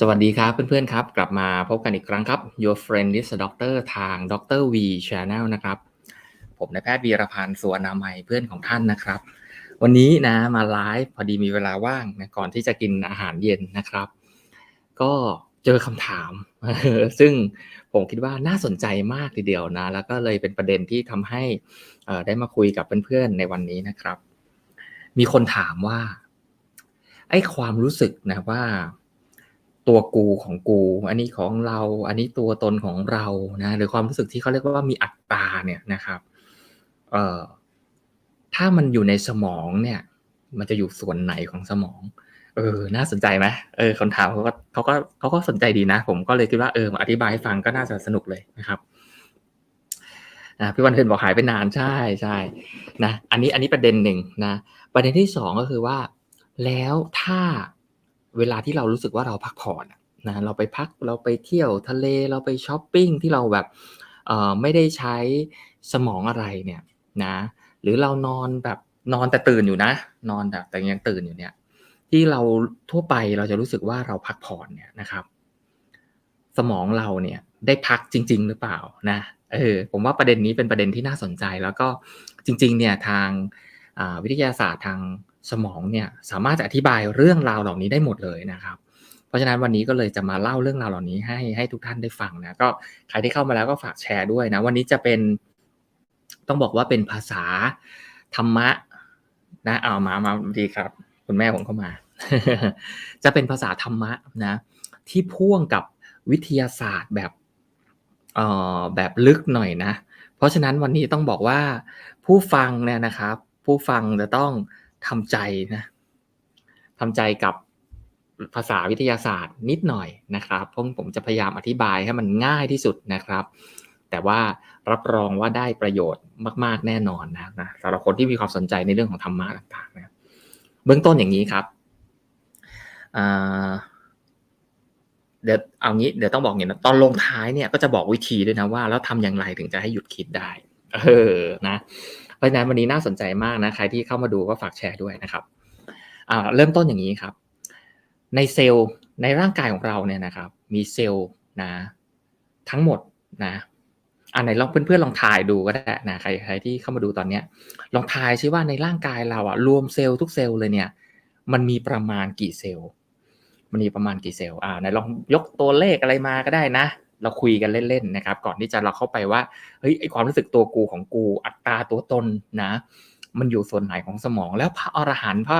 สวัสดีครับเพื่อนๆครับ กลับมาพบกันอีกครั้งครับ Your Friend is a Doctor ทาง Dr. V Channel นะครับ ผมนายแพทย์วีรพันธ์สุวรรณามัยเพื่อนของท่านนะครับ วันนี้นะมาไลฟ์พอดีมีเวลาว่างนะก่อนที่จะกินอาหารเย็นนะครับ ก็เจอคำถาม ซึ่งผมคิดว่าน่าสนใจมากทีเดียวนะ แล้วก็เลยเป็นประเด็นที่ทำให้ได้มาคุยกับเพื่อนๆในวันนี้นะครับ มีคนถามว่าไอ้ความรู้สึกนะว่า ตัวกูของกู อันนี้ของเรา อันนี้ตัวตนของเรานะหรือความรู้สึกที่เขาเรียกว่ามีอัตตาเนี่ยนะครับเอ่อถ้ามันอยู่ในสมองเนี่ย มันจะอยู่ส่วนไหนของสมอง เออ น่าสนใจไหมเออคนถามเขาก็เขาก็เขาก็สนใจดีนะ ผมก็เลยคิดว่าเอออธิบายให้ฟังก็น่าจะสนุกเลยนะครับอ่าพี่วันเทนบอกหายไปนานใช่ใช่นะ อันนี้อันนี้ประเด็นหนึ่งนะ ประเด็นที่สองก็คือว่า แล้วถ้า เวลาที่เรารู้สึกว่าเราพักผ่อนนะเราไปพักเราไปเที่ยวทะเลเราไปช้อปปิ้งที่เราแบบเอ่อไม่ได้ใช้สมองอะไรเนี่ยนะหรือเรานอนแบบนอนแต่ตื่นอยู่นะ นอนแบบแต่ยังตื่นอยู่เนี่ย ที่เราทั่วไปเราจะรู้สึกว่าเราพักผ่อนเนี่ยนะครับ สมองเราเนี่ยได้พักจริง ๆ หรือเปล่านะเออผมว่าประเด็นนี้เป็นประเด็นที่น่าสนใจ แล้วก็จริง ๆ เนี่ยทางาวิทยาศาสตร์ทาง สมองเนี่ยสามารถจะอธิบายเรื่องราวเหล่านี้ได้หมดเลยนะครับ เพราะฉะนั้นวันนี้ก็เลยจะมาเล่าเรื่องราวเหล่านี้ให้ให้ทุกท่านได้ฟังนะก็ใครที่เข้ามาแล้วก็ฝากแชร์ด้วยนะวันนี้จะเป็นต้องบอกว่าเป็นภาษาธรรมะนะเอามามาดีครับ คุณแม่ผมเข้ามา จะเป็นภาษาธรรมะนะ ที่พ่วงกับวิทยาศาสตร์แบบเอ่อแบบลึกหน่อยนะ เพราะฉะนั้นวันนี้ต้องบอกว่าผู้ฟังเนี่ยนะครับ ผู้ฟังจะต้อง ทำใจนะทำใจกับภาษาวิทยาศาสตร์นิดหน่อยนะครับเพราะผมจะพยายามอธิบายให้มันง่ายที่สุดนะครับ แต่ว่ารับรองว่าได้ประโยชน์มาก ๆ แน่นอนนะนะสำหรับคนที่มีความสนใจในเรื่องของธรรมะต่างๆนะเบื้องต้นอย่างนี้ครับเดี๋ยวเอางี้เดี๋ยวต้องบอกอย่างนี้นะตอนลงท้ายเนี่ยก็จะบอกวิธีด้วยนะว่า แล้วทำอย่างไรถึงจะให้หยุดคิดได้ เออนะ เพราะฉะนั้นวันนี้น่าสนใจมากนะใครที่เข้ามาดูก็ฝากแชร์ด้วยนะครับเริ่มต้นอย่างนี้ครับ ในเซลล์ในร่างกายของเราเนี่ยนะครับ มีเซลล์นะทั้งหมดนะอันไหนลองเพื่อนๆลองทายดูก็ได้นะใครใครที่เข้ามาดูตอนเนี้ย ลองทายซิว่าในร่างกายเราอะรวมเซลล์ทุกเซลล์เลยเนี่ย มันมีประมาณกี่เซลล์ มันมีประมาณกี่เซลล์อ่าไหนลองยกตัวเลขอะไรมาก็ได้นะ เราคุยกันเล่นๆนะครับ ก่อนที่จะเราเข้าไปว่าเฮ้ยไอความรู้สึกตัวกูของกูอัตราตัวตนนะ มันอยู่ส่วนไหนของสมอง แล้วพระอรหันต์พระ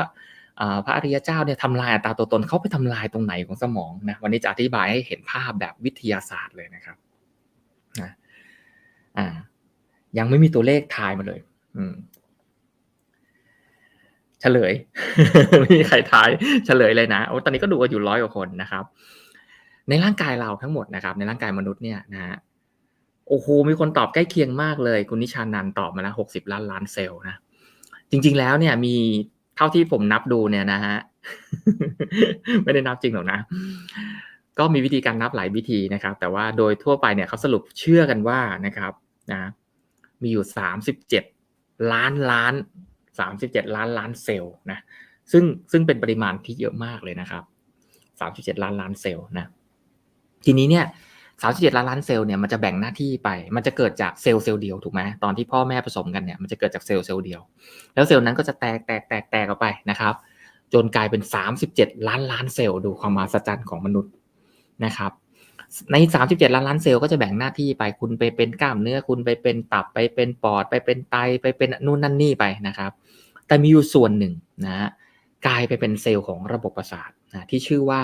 พระอริยเจ้าเนี่ยทำลายอัตราตัวตนเขาไปทำลายตรงไหนของสมองนะวันนี้จะอธิบายให้เห็นภาพแบบวิทยาศาสตร์เลยนะครับนะอ่า ยังไม่มีตัวเลขทายมาเลย อืมเฉลย ไม่มีใครทายเฉลยเลยนะโอ้ตอนนี้ก็ดูกันอยู่ร้อยกว่าคนนะครับ ในร่างกายเราทั้งหมดนะครับ ในร่างกายมนุษย์เนี่ยนะฮะโอ้โหมีคนตอบใกล้เคียงมากเลย คุณนิชานันตอบมาแล้วหกสิบล้านล้านเซลล์นะจริง ๆ แล้วเนี่ยมีเท่าที่ผมนับดูเนี่ยนะฮะไม่ได้นับจริงหรอกนะ ก็มีวิธีการนับหลายวิธีนะครับ แต่ว่าโดยทั่วไปเนี่ยเขาสรุปเชื่อกันว่านะครับนะมีอยู่สามสิบเจ็ดล้านล้านสามสิบเจ็ดล้านล้านเซลล์นะซึ่งซึ่งเป็นปริมาณที่เยอะมากเลยนะครับสามสิบเจ็ดล้านล้านเซลล์นะ ทีนี้เนี่ยสามสิบเจ็ดล้านล้านเซลล์เนี่ยมันจะแบ่งหน้าที่ไป มันจะเกิดจากเซลล์เซลล์เดียวถูกไหมตอนที่พ่อแม่ผสมกันเนี่ยมันจะเกิดจากเซลล์เซลล์เดียว แล้วเซลล์นั้นก็จะแตกแตกแตกแตกออกไปนะครับ จนกลายเป็นสามสิบเจ็ดล้านล้านเซลล์ดูความมหัศจรรย์ของมนุษย์นะครับ ใน 37 ล้านล้านเซลล์ก็จะแบ่งหน้าที่ไปคุณไปเป็นกล้ามเนื้อคุณไปเป็นตับไปเป็นปอดไปเป็นไตไปเป็นนู่นนั่นนี่ไปนะครับ แต่มีอยู่ส่วนหนึ่งนะกลายไปเป็นเซลล์ของระบบประสาทนะที่ชื่อว่า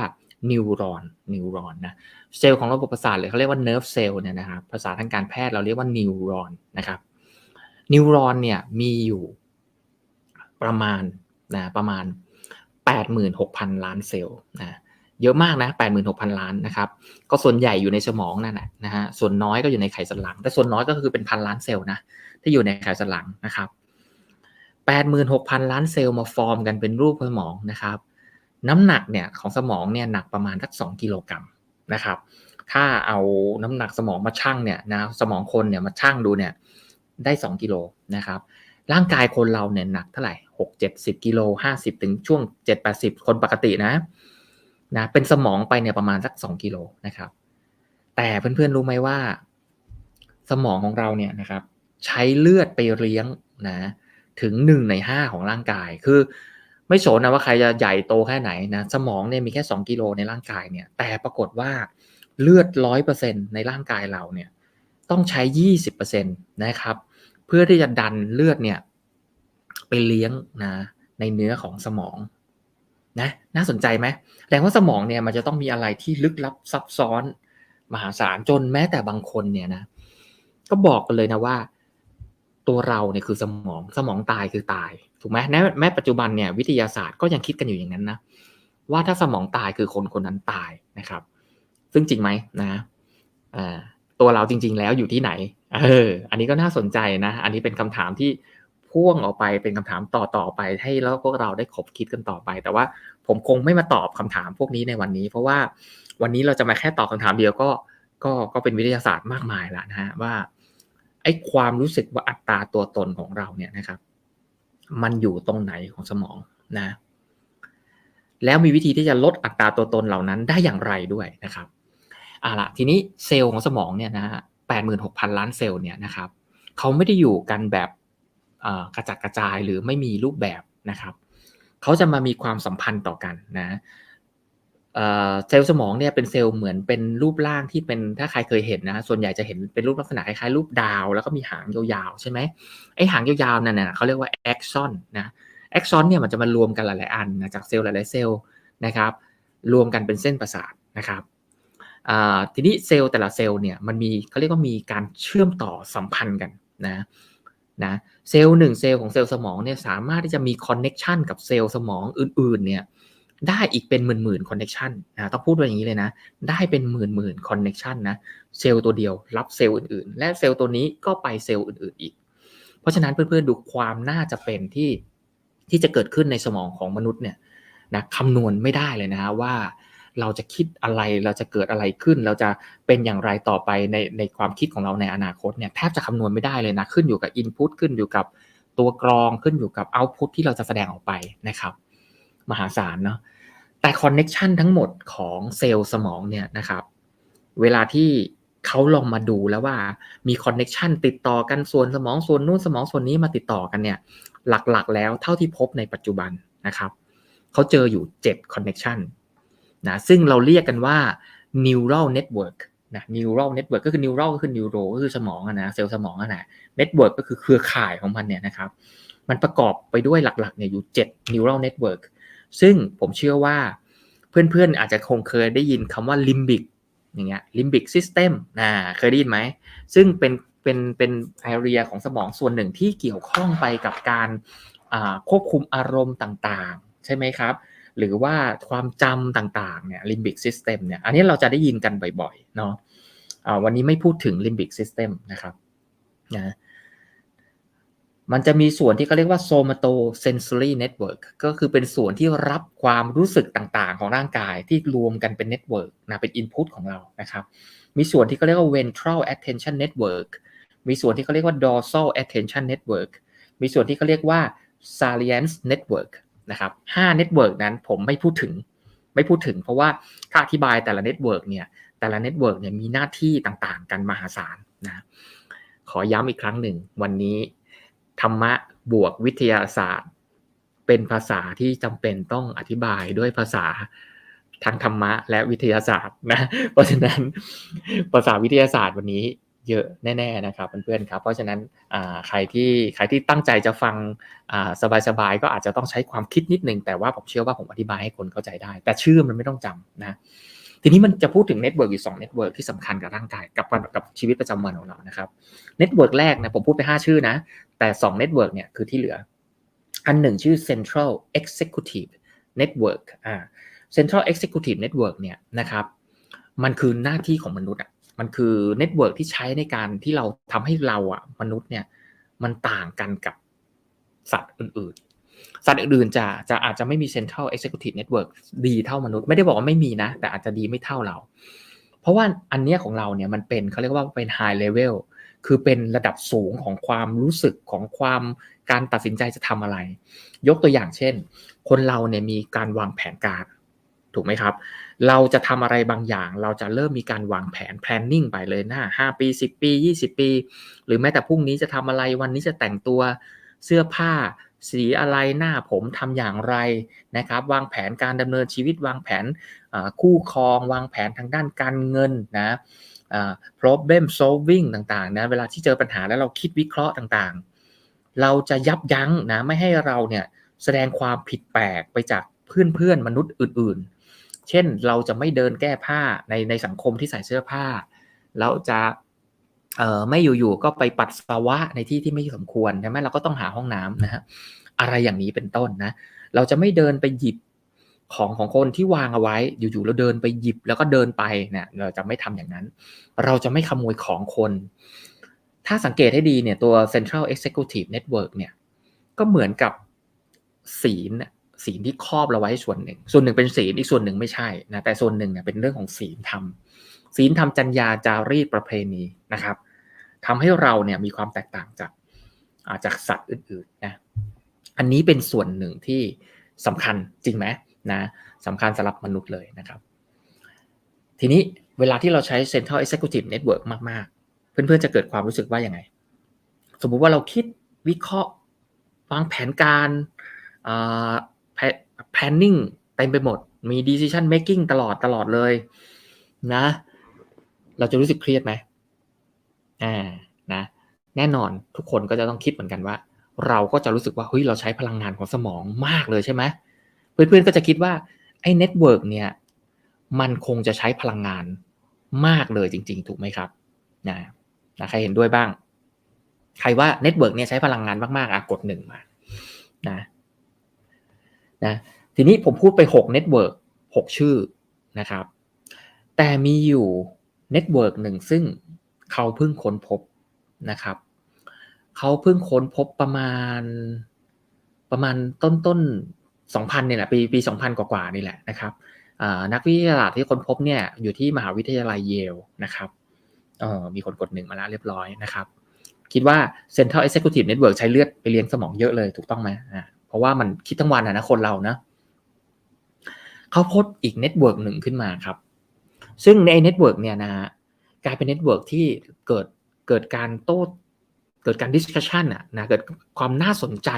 นิวรอนนิวรอนนะเซลล์ของระบบประสาทเลยเขาเรียกว่าเนิร์ฟเซลล์เนี่ยนะครับภาษาทางการแพทย์เราเรียกว่านิวรอนนะครับนิวรอนเนี่ยมีอยู่ประมาณนะประมาณ 86,000 ล้านเซลล์นะเยอะมากนะ86,000 ล้านนะครับ ก็ส่วนใหญ่อยู่ในสมองนั่นแหละนะฮะส่วนน้อยก็อยู่ในไขสันหลัง แต่ส่วนน้อยก็คือเป็นพันล้านเซลล์นะที่อยู่ในไขสันหลังนะครับ86,000 ล้านเซลล์มาฟอร์มกันเป็นรูปสมองนะครับ น้ำหนักเนี่ยของสมองเนี่ยหนักประมาณสัก2กิโลกรัมนะครับ ถ้าเอาน้ำหนักสมองมาชั่งเนี่ยนะสมองคนเนี่ยมาชั่งดูเนี่ยได้2กิโลนะครับ ร่างกายคนเราเนี่ยหนักเท่าไหร่6 70กิโล50ถึงช่วง7 80คนปกตินะนะเป็นสมองไปเนี่ยประมาณสัก2กิโลนะครับ แต่เพื่อนๆรู้ไหมว่า สมองของเราเนี่ยนะครับ ใช้เลือดไปเลี้ยงนะถึง1ใน5ของร่างกายคือ ไม่สนนะว่าใครจะใหญ่โตแค่ไหนนะสมองเนี่ยมีแค่ 2 กิโลในร่างกายเนี่ย แต่ปรากฏว่าเลือด100%ในร่างกายเราเนี่ย ต้องใช้20%นะครับ เพื่อที่จะดันเลือดเนี่ย ไปเลี้ยงนะในเนื้อของสมองนะน่าสนใจไหมแสดงว่าสมองเนี่ยมันจะต้องมีอะไรที่ลึกลับซับซ้อน มหาศาลจนแม้แต่บางคนเนี่ยนะ ก็บอกกันเลยนะว่า ตัวเราเนี่ยคือสมองสมองตายคือตาย ถูกไหมแม้แม้ปัจจุบันเนี่ยวิทยาศาสตร์ก็ยังคิดกันอยู่อย่างนั้นนะว่าถ้าสมองตายคือคนคนนั้นตายนะครับ ซึ่งจริงไหมนะตัวเราจริง ๆ แล้วอยู่ที่ไหนเอออันนี้ก็น่าสนใจนะ อันนี้เป็นคำถามที่พ่วงออกไปเป็นคำถามต่อต่อไปให้แล้วพวกเราได้ขบคิดกันต่อไป แต่ว่าผมคงไม่มาตอบคำถามพวกนี้ในวันนี้ เพราะว่าวันนี้เราจะมาแค่ตอบคำถามเดียวก็ก็ก็เป็นวิทยาศาสตร์มากมายแล้วนะฮะว่า ไอ้ความรู้สึกว่าอัตราตัวตนของเราเนี่ยนะครับ มันอยู่ตรงไหนของสมองนะ แล้วมีวิธีที่จะลดอัตราตัวตนเหล่านั้นได้อย่างไรด้วยนะครับอ่าละทีนี้เซลล์ของสมองเนี่ยนะฮะแปดหมื่นหกพันล้านเซลล์เนี่ยนะครับเขาไม่ได้อยู่กันแบบกระจัดกระจายหรือไม่มีรูปแบบนะครับ เขาจะมามีความสัมพันธ์ต่อกันนะ เซลล์สมองเนี่ยเป็นเซลล์เหมือนเป็นรูปร่างที่เป็นถ้าใครเคยเห็นนะส่วนใหญ่จะเห็นเป็นรูปลักษณะคล้ายๆรูปดาว แล้วก็มีหางยาวๆใช่ไหมไอหางยาวๆนั่นน่ะเขาเรียกว่าแอ็กซอนนะแอ็กซอนเนี่ยมันจะมารวมกันหลายๆอันนะจากเซลล์หลายๆเซลล์นะครับรวมกันเป็นเส้นประสาทนะครับทีนี้เซลล์แต่ละเซลล์เนี่ยมันมีเขาเรียกว่ามีการเชื่อมต่อสัมพันธ์กันนะนะเซลล์หนึ่งเซลล์ของเซลล์สมองเนี่ยสามารถที่จะมีคอนเน็ชันกับเซลล์สมองอื่นๆเนี่ย ได้อีกเป็นหมื่นๆคอนเน็ชันนะต้องพูดว่าอย่างนี้เลยนะ ได้เป็นหมื่นๆคอนเน็ชันนะเซลล์ตัวเดียวรับเซลล์อื่นๆ และเซลล์ตัวนี้ก็ไปเซลล์อื่น ๆอีก เพราะฉะนั้นเพื่อนๆดูความน่าจะเป็นที่ที่จะเกิดขึ้นในสมองของมนุษย์เนี่ยนะคำนวณไม่ได้เลยนะว่าเราจะคิดอะไรเราจะเกิดอะไรขึ้น เราจะเป็นอย่างไรต่อไปในในความคิดของเราในอนาคตเนี่ยแทบจะคำนวณไม่ได้เลยนะขึ้นอยู่กับอินพุตขึ้นอยู่กับตัวกรองขึ้นอยู่กับเอาต์พุตที่เราจะแสดงออกไปนะครับ มหาศาลเนาะแต่คอนเน็ชันทั้งหมดของเซลล์สมองเนี่ยนะครับเวลาที่เขาลองมาดูแล้วว่ามีคอนเน็ชันติดต่อกันส่วนสมองส่วนนู้นสมองส่วนนี้มาติดต่อกันเนี่ยหลักๆ แล้วเท่าที่พบในปัจจุบันนะครับเขาเจออยู่7 connection นะซึ่งเราเรียกกันว่า neural network นะ neural network ก็คือ neural ก็คือ neuro ก็คือสมองนะเซลล์สมองนะ network ก็คือเครือข่ายของมันเนี่ยนะครับ มันประกอบไปด้วยหลักๆเนี่ยอยู่ 7 neural network ซึ่งผมเชื่อว่าเพื่อนๆอาจจะคงเคยได้ยินคำว่า limbic อย่างเงี้ย limbic system นะเคยได้ยินไหม ซึ่งเป็นเป็นเป็น area ของสมองส่วนหนึ่งที่เกี่ยวข้องไปกับการควบคุมอารมณ์ต่างๆ ใช่ไหมครับ หรือว่าความจำต่างๆเนี่ย limbic system เนี่ยอันนี้เราจะได้ยินกันบ่อยๆเนาะวันนี้ไม่พูดถึง limbic system นะครับนะ มันจะมีส่วนที่เขาเรียกว่า somatosensory network ก็คือเป็นส่วนที่รับความรู้สึกต่างๆ ของร่างกายที่รวมกันเป็น network นะเป็น input ของเรานะครับมีส่วนที่เขาเรียกว่า ventral attention network มีส่วนที่เขาเรียกว่า dorsal attention network มีส่วนที่เขาเรียกว่า salience network นะครับห้าเน็ตเวิร์กนั้นผมไม่พูดถึงไม่พูดถึง เพราะว่าถ้าอธิบายแต่ละเน็ตเวิร์กเนี่ยแต่ละเน็ตเวิร์กเนี่ยมีหน้าที่ต่างๆ กันมหาศาลนะขอย้ำอีกครั้งหนึ่งวันนี้ ธรรมะบวกวิทยาศาสตร์ เป็นภาษาที่จำเป็นต้องอธิบายด้วยภาษาทางธรรมะและวิทยาศาสตร์นะ เพราะฉะนั้นภาษาวิทยาศาสตร์วันนี้เยอะแน่ๆนะครับเพื่อนๆครับ เพราะฉะนั้นใครที่ใครที่ตั้งใจจะฟังสบายๆก็อาจจะต้องใช้ความคิดนิดนึงแต่ว่าผมเชื่อว่าผมอธิบายให้คนเข้าใจได้ แต่ชื่อมันไม่ต้องจำนะ ทีนี้มันจะพูดถึงเน็ตเวิร์กอยู่2เน็ตเวิร์กที่สำคัญกับร่างกายกับกับชีวิตประจำวันของเรานะครับเน็ตเวิร์กแรกนะผมพูดไป 5 ชื่อนะ แต่2เน็ตเวิร์กเนี่ยคือที่เหลือ อันหนึ่งชื่อ Central Executive Network อ่า Central Executive Network เนี่ยนะครับมันคือหน้าที่ของมนุษย์อะมันคือเน็ตเวิร์กที่ใช้ในการที่เราทำให้เราอะมนุษย์เนี่ยมันต่างกันกับสัตว์อื่นๆ สัตว์อื่นๆจะจะอาจจะไม่มี Central Executive Network ดีเท่ามนุษย์ ไม่ได้บอกว่าไม่มีนะ แต่อาจจะดีไม่เท่าเรา เพราะว่าอันเนี้ยของเราเนี่ยมันเป็นเขาเรียกว่าเป็น High Level คือเป็นระดับสูงของความรู้สึกของความการตัดสินใจจะทำอะไร ยกตัวอย่างเช่น คนเราเนี่ยมีการวางแผนการ ถูกไหมครับ เราจะทำอะไรบางอย่าง เราจะเริ่มมีการวางแผน planning ไปเลยหน้า5ปี10ปี20ปี หรือแม้แต่พรุ่งนี้จะทำอะไรวันนี้จะแต่งตัวเสื้อผ้า สีอะไรหน้าผมทำอย่างไรนะครับ วางแผนการดำเนินชีวิต วางแผนคู่ครอง วางแผนทางด้านการเงินนะ problem solving ต่างๆนะเวลาที่เจอปัญหาแล้วเราคิดวิเคราะห์ต่างๆ เราจะยับยั้งนะไม่ให้เราเนี่ยแสดงความผิดแปลกไปจากเพื่อนๆมนุษย์อื่นๆ เช่นเราจะไม่เดินแก้ผ้าในในสังคมที่ใส่เสื้อผ้า เราจะ เอ่อไม่อยู่ๆก็ไปปัสสาวะในที่ที่ไม่สมควรใช่ไหมเราก็ต้องหาห้องน้ำนะฮะอะไรอย่างนี้เป็นต้นนะ เราจะไม่เดินไปหยิบของของคนที่วางเอาไว้ อยู่ๆเราเดินไปหยิบแล้วก็เดินไปเนี่ยเราจะไม่ทำอย่างนั้น เราจะไม่ขโมยของคน ถ้าสังเกตให้ดีเนี่ยตัว Central Executive Network เนี่ยก็เหมือนกับศีลศีลที่ครอบเราไว้ส่วนหนึ่ง ส่วนหนึ่งเป็นศีลอีกส่วนหนึ่งไม่ใช่นะแต่ส่วนหนึ่งเนี่ยเป็นเรื่องของศีลธรรม ศีลธรรมจัญญาจารีตประเพณีนะครับทำให้เราเนี่ยมีความแตกต่างจากจากสัตว์อื่นๆนะอันนี้เป็นส่วนหนึ่งที่สำคัญจริงไหมนะสำคัญสำหรับมนุษย์เลยนะครับ ทีนี้เวลาที่เราใช้ Central Executive Network มากๆ เพื่อนๆจะเกิดความรู้สึกว่าอย่างไง สมมุติว่าเราคิดวิเคราะห์วางแผนการแ planning เต็มไปหมด มี decision making ตลอดตลอดเลยนะ เราจะรู้สึกเครียดไหมอ่านะแน่นอนทุกคนก็จะต้องคิดเหมือนกันว่า เราก็จะรู้สึกว่าเฮ้ยเราใช้พลังงานของสมองมากเลยใช่ไหมเพื่อนๆก็จะคิดว่าไอ้เน็ตเวิร์กเนี่ยมันคงจะใช้พลังงานมากเลยจริง ๆ ถูกไหมครับนะนะใครเห็นด้วยบ้าง ใครว่าเน็ตเวิร์กเนี่ยใช้พลังงานมากๆอะกดหนึ่งมานะนะทีนี้ผมพูดไป6เน็ตเวิร์ก6ชื่อนะครับ แต่มีอยู่ เน็ตเวิร์กหนึ่งซึ่งเขาเพิ่งค้นพบนะครับ เขาเพิ่งค้นพบประมาณประมาณต้นต้น2000เนี่ยแหละปีปี 2000 กว่าๆนี่แหละนะครับนักวิทยาศาสตร์ที่ค้นพบเนี่ยอยู่ที่มหาวิทยาลัยเยลนะครับมีคนกดหนึ่งมาแล้วเรียบร้อยนะครับ คิดว่า Central Executive Network ใช้เลือดไปเลี้ยงสมองเยอะเลยถูกต้องไหมอ่าเพราะว่ามันคิดทั้งวันนะคนเรานะเขาพบอีกเน็ตเวิร์กหนึ่งขึ้นมาครับ ซึ่งในเน็ตเวิร์กเนี่ยนะฮะกลายเป็นเน็ตเวิร์กที่เกิดเกิดการโต้เกิดการดิสคัชชันอะนะเกิดความน่าสนใจ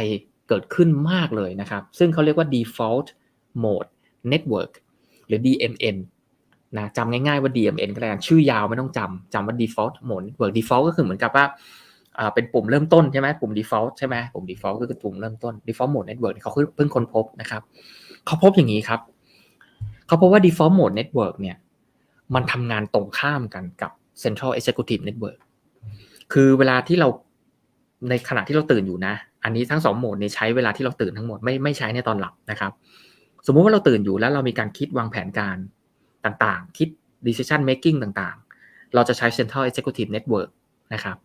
เกิดขึ้นมากเลยนะครับ ซึ่งเขาเรียกว่า default mode network หรือ DMN นะจำง่ายๆว่า DMN ก็แล้วกันชื่อยาวไม่ต้องจำจำว่า default mode network default ก็คือเหมือนกับว่าเป็นปุ่มเริ่มต้นใช่ไหมปุ่ม default ใช่ไหมปุ่ม default ก็คือปุ่มเริ่มต้น default mode network เขาเพิ่งค้นพบนะครับ เขาพบอย่างนี้ครับ เขาพบว่า default mode network เนี่ย มันทำงานตรงข้ามกันกับ central executive network คือเวลาที่เราในขณะที่เราตื่นอยู่นะ อันนี้ทั้งสองโหมดนี้ใช้เวลาที่เราตื่นทั้งหมดไม่ไม่ใช้ในตอนหลับนะครับ สมมุติว่าเราตื่นอยู่แล้วเรามีการคิดวางแผนการต่างๆ คิด decision making ต่างๆ เราจะใช้ central executive network นะครับ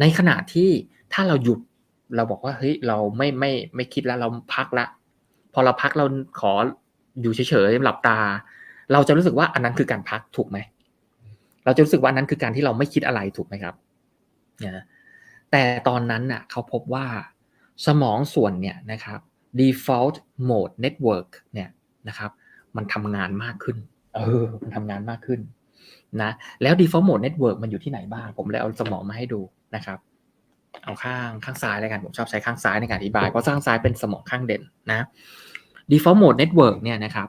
ในขณะที่ถ้าเราหยุดเราบอกว่าเฮ้ยเราไม่ไม่ไม่คิดแล้วเราพักละ พอเราพักเราขออยู่เฉยๆหลับตา เราจะรู้สึกว่าอันนั้นคือการพักถูกไหมเราจะรู้สึกว่าอันนั้นคือการที่เราไม่คิดอะไรถูกไหมครับนะแต่ตอนนั้นน่ะเขาพบว่าสมองส่วนเนี่ยนะครับ default mode network เนี่ยนะครับ มันทำงานมากขึ้น เออ มันทำงานมากขึ้นนะ แล้ว default mode network มันอยู่ที่ไหนบ้าง ผมเลยเอาสมองมาให้ดูนะครับ เอาข้างข้างซ้ายแล้วกัน ผมชอบใช้ข้างซ้ายในการอธิบาย เพราะข้างซ้ายเป็นสมองข้างเด่นนะ default mode network เนี่ยนะครับ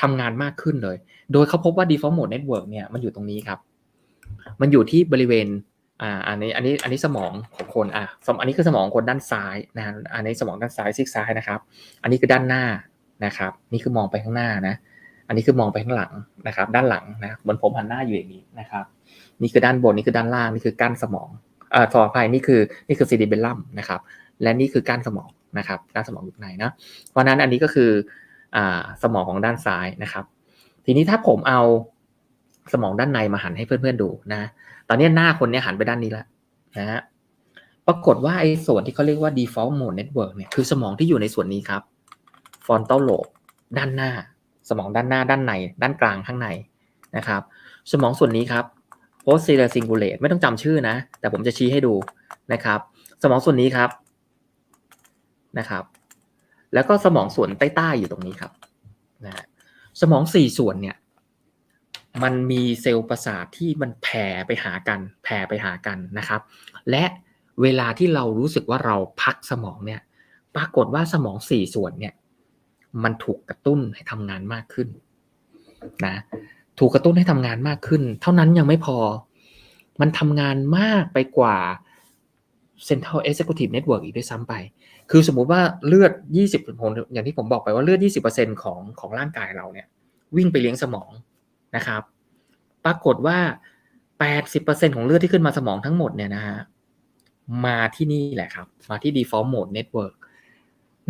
ทำงานมากขึ้นเลย โดยเขาพบว่า default mode network เนี่ยมันอยู่ตรงนี้ครับ มันอยู่ที่บริเวณอ่าอันนี้อันนี้อันนี้สมองของคนอะอันนี้คือสมองคนด้านซ้ายนะอันนี้สมองด้านซ้ายซีกซ้ายนะครับ อันนี้คือด้านหน้านะครับ นี่คือมองไปข้างหน้านะ อันนี้คือมองไปข้างหลังนะครับ ด้านหลังนะบนผมหันหน้าอยู่อย่างนี้นะครับ นี่คือด้านบนนี่คือด้านล่างนี่คือก้านสมองเอ่อขออภัยนี่คือนี่คือซีดีเบลลัมนะครับ และนี่คือก้านสมองนะครับ ก้านสมองอยู่ในนะเพราะนั้นอันนี้ก็คือ สมองของด้านซ้ายนะครับ ทีนี้ถ้าผมเอาสมองด้านในมาหันให้เพื่อนๆดูนะ ตอนนี้หน้าคนนี้หันไปด้านนี้แล้วนะฮะปรากฏว่าไอ้ส่วนที่เขาเรียกว่า default mode network เนี่ยคือสมองที่อยู่ในส่วนนี้ครับ frontal lobe ด้านหน้า สมองด้านหน้าด้านใน ด้านกลางข้างในนะครับ สมองส่วนนี้ครับ posterior cingulate ไม่ต้องจำชื่อนะ แต่ผมจะชี้ให้ดูนะครับ สมองส่วนนี้ครับนะครับ แล้วก็สมองส่วนใต้ๆอยู่ตรงนี้ครับนะสมองสี่ส่วนเนี่ยมันมีเซลล์ประสาทที่มันแผ่ไปหากันแผ่ไปหากันนะครับ และเวลาที่เรารู้สึกว่าเราพักสมองเนี่ยปรากฏว่าสมองสี่ส่วนเนี่ยมันถูกกระตุ้นให้ทำงานมากขึ้นนะถูกกระตุ้นให้ทำงานมากขึ้น เท่านั้นยังไม่พอ มันทำงานมากไปกว่า Central Executive Network อีกด้วยซ้ำไป คือสมมุติว่าเลือด 20ผมอย่างที่ผมบอกไปว่าเลือด 20%ของของร่างกายเราเนี่ย วิ่งไปเลี้ยงสมองนะครับ ปรากฏว่า 80%ของเลือดที่ขึ้นมาสมองทั้งหมดเนี่ยนะฮะมาที่นี่แหละครับ มาที่ default mode network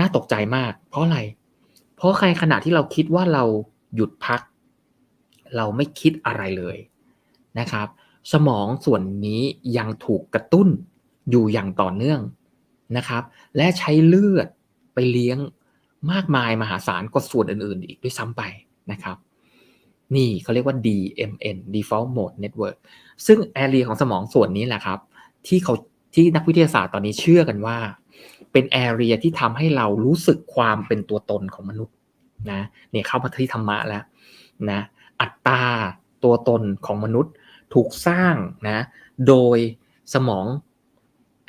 น่าตกใจมาก เพราะอะไร เพราะใครขณะที่เราคิดว่าเราหยุดพัก เราไม่คิดอะไรเลยนะครับ สมองส่วนนี้ยังถูกกระตุ้นอยู่อย่างต่อเนื่อง นะครับ และใช้เลือดไปเลี้ยงมากมายมหาศาลกว่าส่วนอื่นๆ อีกด้วยซ้ำไปนะครับ นี่เขาเรียกว่า DMN Default Mode Network ซึ่งแอเรียของสมองส่วนนี้แหละครับ ที่เขาที่นักวิทยาศาสตร์ตอนนี้เชื่อกันว่า เป็นแอเรียที่ทำให้เรารู้สึกความเป็นตัวตนของมนุษย์นะเนี่ยเข้ามาที่ธรรมะแล้วนะอัตตาตัวตนของมนุษย์ถูกสร้างนะโดยสมอง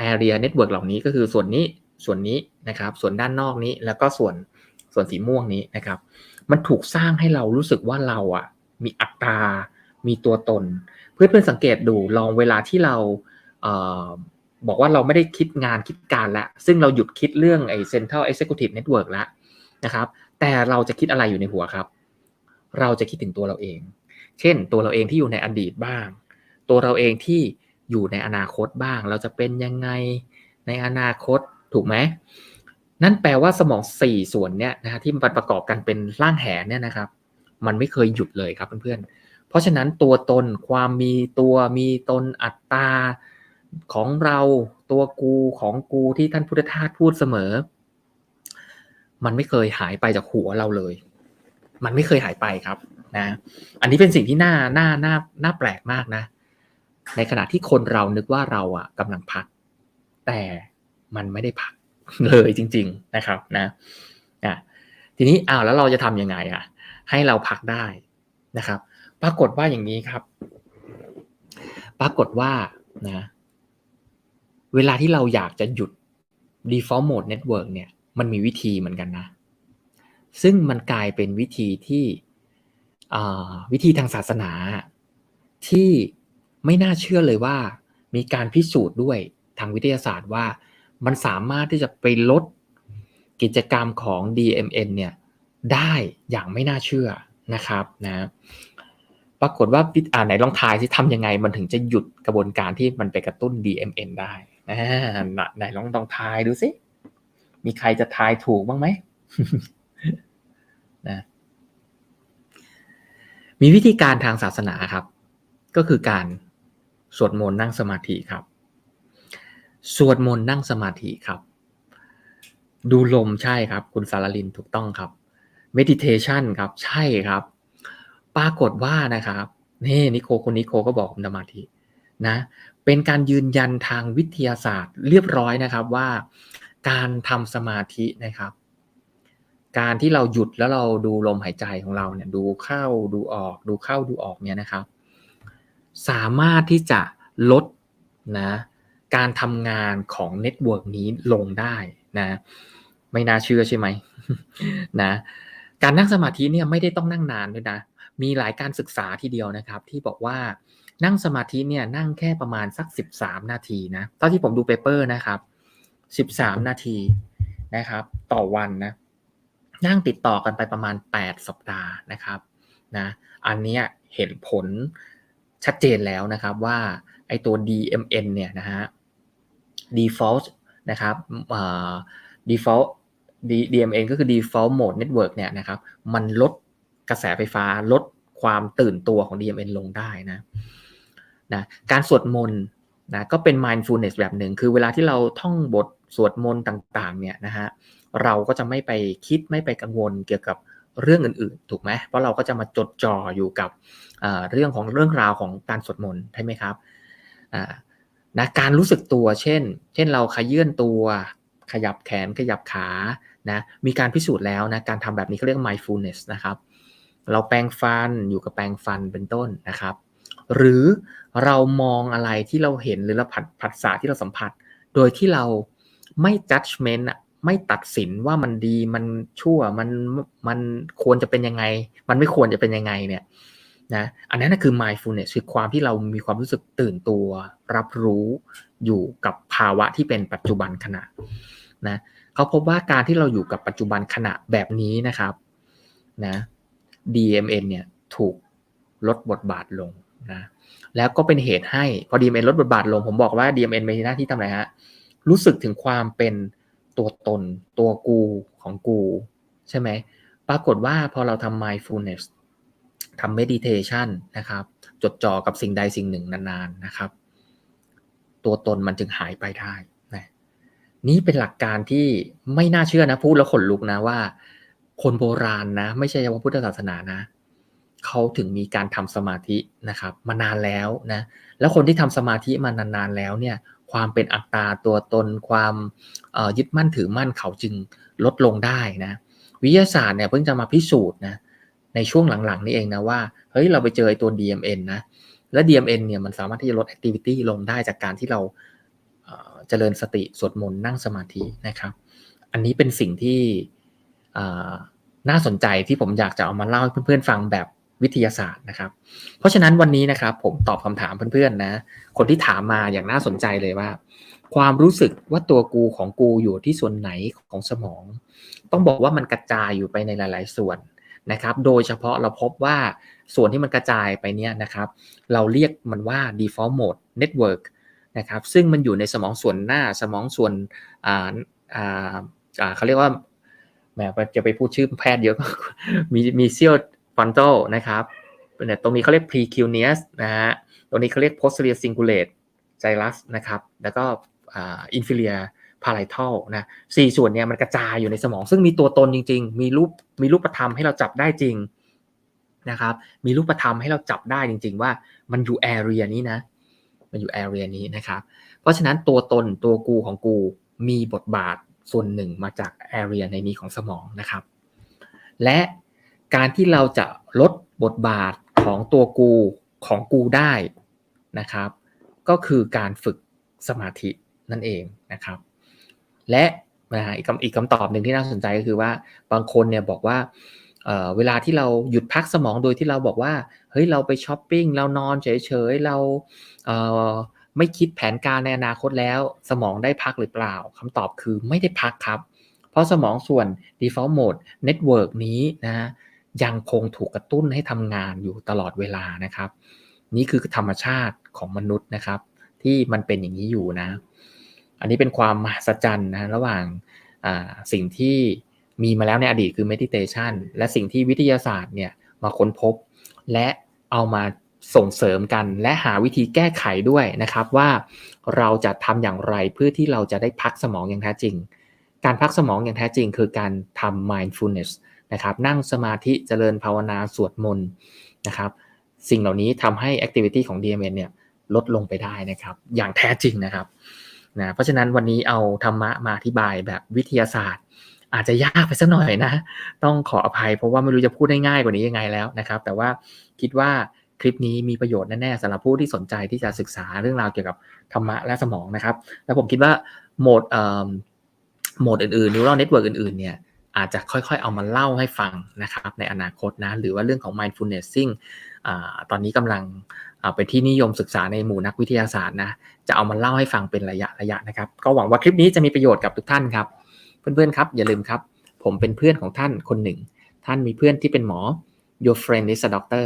area network เหล่านี้ก็คือส่วนนี้ส่วนนี้นะครับ ส่วนด้านนอกนี้แล้วก็ส่วนส่วนสีม่วงนี้นะครับ มันถูกสร้างให้เรารู้สึกว่าเราอะมีอัตรามีตัวตน เพื่อนเพื่อนสังเกตดูลองเวลาที่เราเออบอกว่าเราไม่ได้คิดงานคิดการแล้ว ซึ่งเราหยุดคิดเรื่องไอ้ Central Executive Network แล้วนะครับ แต่เราจะคิดอะไรอยู่ในหัวครับ เราจะคิดถึงตัวเราเอง เช่น ตัวเราเองที่อยู่ในอดีตบ้าง ตัวเราเองที่ อยู่ในอนาคตบ้าง เราจะเป็นยังไงในอนาคตถูกไหมนั่นแปลว่าสมองสี่ส่วนเนี่ยนะฮะที่มันประกอบกันเป็นร่างแหนเนี่ยนะครับ มันไม่เคยหยุดเลยครับเพื่อนๆ เพราะฉะนั้นตัวตนความมีตัวมีตนอัตตาของเราตัวกูของกูที่ท่านพุทธทาสพูดเสมอ มันไม่เคยหายไปจากหัวเราเลย มันไม่เคยหายไปครับนะ อันนี้เป็นสิ่งที่น่าน่าน่าน่าแปลกมากนะ ในขณะที่คนเรานึกว่าเราอะกำลังพัก แต่มันไม่ได้พักเลยจริง ๆนะครับนะอะทีนี้อ้าวแล้วเราจะทำยังไงอะ ให้เราพักได้นะครับ ปรากฏว่าอย่างนี้ครับ ปรากฏว่านะเวลาที่เราอยากจะหยุด default mode network เนี่ย มันมีวิธีเหมือนกันนะ ซึ่งมันกลายเป็นวิธีที่วิธีทางศาสนาที่ ไม่น่าเชื่อเลยว่า มีการพิสูจน์ด้วยทางวิทยาศาสตร์ว่า มันสามารถที่จะไปลดกิจกรรมของ DMN เนี่ยได้อย่างไม่น่าเชื่อนะครับนะปรากฏว่าอ่าไหนลองทายสิทำยังไงมันถึงจะหยุดกระบวนการที่มันไปกระตุ้น DMN ได้นะไหนลองลองทายดูสิมีใครจะทายถูกบ้างไหมนะมีวิธีการทางศาสนาครับ ก็คือการ สวดมนต์นั่งสมาธิครับ สวดมนต์นั่งสมาธิครับ ดูลมใช่ครับ คุณสารลินถูกต้องครับ meditation ครับใช่ครับ ปรากฏว่านะครับนี่นิโคคนนิโคก็บอกสมาธินะเป็นการยืนยันทางวิทยาศาสตร์เรียบร้อยนะครับว่าการทำสมาธินะครับ การที่เราหยุดแล้วเราดูลมหายใจของเราเนี่ยดูเข้าดูออกดูเข้าดูออกเนี่ยนะครับ สามารถที่จะลดนะการทำงานของเน็ตเวิร์กนี้ลงได้นะไม่น่าเชื่อใช่ไหมนะการนั่งสมาธิเนี่ยไม่ได้ต้องนั่งนานด้วยนะมีหลายการศึกษาทีเดียวนะครับ ที่บอกว่านั่งสมาธิเนี่ยนั่งแค่ประมาณสัก 13 นาทีนะเท่าที่ผมดูเปเปอร์นะครับ 13 นาทีนะครับ ต่อวันนะนั่งติดต่อกันไปประมาณ 8 สัปดาห์นะครับนะอันนี้เห็นผล ชัดเจนแล้วนะครับว่าไอตัว DMN เนี่ยนะฮะ default นะครับ default DMN ก็คือ default mode network เนี่ยนะครับ มันลดกระแสไฟฟ้าลดความตื่นตัวของ DMN ลงได้นะนะการสวดมนต์นะก็เป็น mindfulness แบบหนึ่ง คือเวลาที่เราท่องบทสวดมนต์ต่างๆเนี่ยนะฮะเราก็จะไม่ไปคิดไม่ไปกังวลเกี่ยวกับ เรื่องอื่นๆ ถูกไหมเพราะเราก็จะมาจดจ่ออยู่กับเรื่องของเรื่องราวของการสวดมนต์ใช่ไหมครับนะการรู้สึกตัวเช่น เช่นเราขยื่นตัว ขยับแขนขยับขานะมีการพิสูจน์แล้วนะการทำแบบนี้เขาเรียก mindfulness นะครับ เราแปรงฟันอยู่กับแปรงฟันเป็นต้นนะครับ หรือเรามองอะไรที่เราเห็นหรือเราผัดผัสสะที่เราสัมผัส โดยที่เราไม่ judgment อะ ไม่ตัดสินว่ามันดีมันชั่วมันมันควรจะเป็นยังไง มันไม่ควรจะเป็นยังไงเนี่ยนะอันนั้นคือ mindfulness คือความที่เรามีความรู้สึกตื่นตัว รับรู้อยู่กับภาวะที่เป็นปัจจุบันขณะนะเขาพบว่าการที่เราอยู่กับปัจจุบันขณะแบบนี้นะครับนะ DMN เนี่ยถูกลดบทบาทลงนะแล้วก็เป็นเหตุให้พอ DMN ลดบทบาทลง ผมบอกว่า DMN มีหน้าที่ทำอะไรฮะรู้สึกถึงความเป็น ตัวตน ตัวกูของกู ใช่ไหม ปรากฏว่าพอเราทำ mindfulness ทำ meditation นะครับ จดจ่อกับสิ่งใดสิ่งหนึ่งนานๆนะครับ ตัวตนมันจึงหายไปได้นะนี่เป็นหลักการที่ไม่น่าเชื่อนะ พูดแล้วขนลุกนะว่า คนโบราณนะ ไม่ใช่เฉพาะพุทธศาสนานะเขาถึงมีการทำสมาธินะครับ มานานแล้วนะแล้วคนที่ทำสมาธิมานานๆแล้วเนี่ย ความเป็นอัตตาตัวตนความยึดมั่นถือมั่นเขาจึงลดลงได้นะวิทยาศาสตร์เนี่ยเพิ่งจะมาพิสูจน์นะในช่วงหลังๆ นี้เองนะว่าเฮ้ยเราไปเจอไอ้ตัว DMN นะและ DMN เนี่ยมันสามารถที่จะลด activity ลงได้จากการที่เราเจริญสติสวดมนต์นั่งสมาธินะครับ อันนี้เป็นสิ่งที่น่าสนใจที่ผมอยากจะเอามาเล่าให้เพื่อนๆฟังแบบ วิทยาศาสตร์นะครับ เพราะฉะนั้นวันนี้นะครับผมตอบคำถามเพื่อนๆนะ คนที่ถามมาอย่างน่าสนใจเลยว่า ความรู้สึกว่าตัวกูของกูอยู่ที่ส่วนไหนของสมอง ต้องบอกว่ามันกระจายอยู่ไปในหลาย ๆ ส่วนนะครับ โดยเฉพาะเราพบว่าส่วนที่มันกระจายไปเนี่ยนะครับ เราเรียกมันว่า default mode network นะครับซึ่งมันอยู่ในสมองส่วนหน้าสมองส่วนอ่าอ่าเขาเรียกว่าแหมจะไปพูดชื่อแพทย์เยอะมีมีเซียล ฟอนโตนะครับเนี่ยตรงนี้เขาเรียก precuneus นะฮะตรงนี้เขาเรียก posterior cingulate gyrus นะครับแล้วก็อ่า inferior parietal นะสี่ส่วนเนี่ยมันกระจายอยู่ในสมอง ซึ่งมีตัวตนจริง ๆ มีรูปมีรูปธรรมให้เราจับได้จริงนะครับมีรูปธรรมให้เราจับได้จริง ๆ ว่ามันอยู่ area นี้นะมันอยู่ area นี้นะครับเพราะฉะนั้นตัวตนตัวกูของกูมีบทบาทส่วนหนึ่งมาจาก area ในนี้ของสมองนะครับ และ การที่เราจะลดบทบาทของตัวกูของกูได้นะครับ ก็คือการฝึกสมาธินั่นเองนะครับ และอีกคำอีกคำตอบหนึ่งที่น่าสนใจก็คือว่าบางคนเนี่ยบอกว่าเเวลาที่เราหยุดพักสมองโดยที่เราบอกว่าเฮ้ยเราไปช้อปปิ้งเรานอนเฉยๆเราเไม่คิดแผนการในอนาคตแล้ว สมองได้พักหรือเปล่าคำตอบคือไม่ได้พักครับ เพราะสมองส่วน default mode network นี้นะ ยังคงถูกกระตุ้นให้ทำงานอยู่ตลอดเวลานะครับ นี่คือธรรมชาติของมนุษย์นะครับ ที่มันเป็นอย่างนี้อยู่นะ อันนี้เป็นความมหัศจรรย์นะระหว่างสิ่งที่มีมาแล้วในอดีตคือ meditation และสิ่งที่วิทยาศาสตร์เนี่ยมาค้นพบ และเอามาส่งเสริมกัน และหาวิธีแก้ไขด้วยนะครับว่าเราจะทำอย่างไรเพื่อที่เราจะได้พักสมองอย่างแท้จริง การพักสมองอย่างแท้จริง คือการทำ mindfulness นะครับนั่งสมาธิเจริญภาวนาสวดมนต์นะครับสิ่งเหล่านี้ทำให้ activity ของ DMN เนี่ยลดลงไปได้นะครับ อย่างแท้จริงนะครับนะเพราะฉะนั้นวันนี้เอาธรรมะมาอธิบายแบบวิทยาศาสตร์ อาจจะยากไปสักหน่อยนะ ต้องขออภัยเพราะว่าไม่รู้จะพูดได้ง่ายกว่านี้ยังไงแล้วนะครับ แต่ว่าคิดว่าคลิปนี้มีประโยชน์แน่ๆสำหรับผู้ที่สนใจที่จะศึกษาเรื่องราวเกี่ยวกับธรรมะและสมองนะครับ แล้วผมคิดว่าโหมดโหมดอื่นๆ neural network อื่นๆเนี่ย อาจจะค่อยๆ เอามาเล่าให้ฟังนะครับในอนาคตนะ หรือว่าเรื่องของ mindfulness ซึ่งตอนนี้กำลังเป็นที่นิยมศึกษาในหมู่นักวิทยาศาสตร์นะ จะเอามาเล่าให้ฟังเป็นระยะระยะนะครับ ก็หวังว่าคลิปนี้จะมีประโยชน์กับทุกท่านครับ เพื่อนๆครับ อย่าลืมครับ ผมเป็นเพื่อนของท่านคนหนึ่ง ท่านมีเพื่อนที่เป็นหมอ your friend is a doctor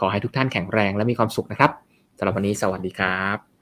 ขอให้ทุกท่านแข็งแรงและมีความสุขนะครับสำหรับวันนี้สวัสดีครับ